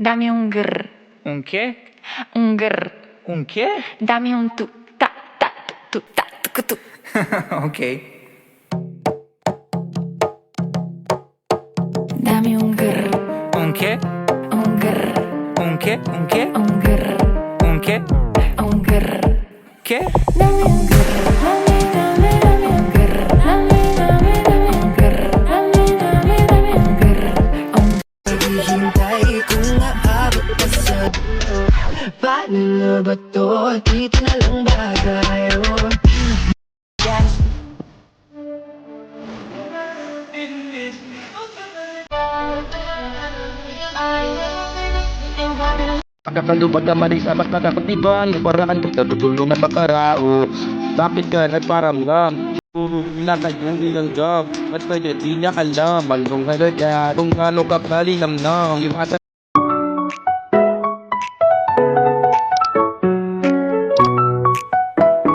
Dami un grr, Un che? un grr. Un che? Dami un tu, ta, ta, tu, ta, tu, tu. ok. Dami un grr, Un che? un grr, Un che? Un che? un grr, Un che? un grr. Che? Dami un Paano na ba to? Dito na lang ba tayo? Pagkakalupad naman ay sa mas nakakatiban Paraan kita tutulungan makarao Bakit ka nagparamdam? Nakagyan din ang job Ba't pwede di niya alam Malung ka kaya kung ano ka kalinamnam Yung asa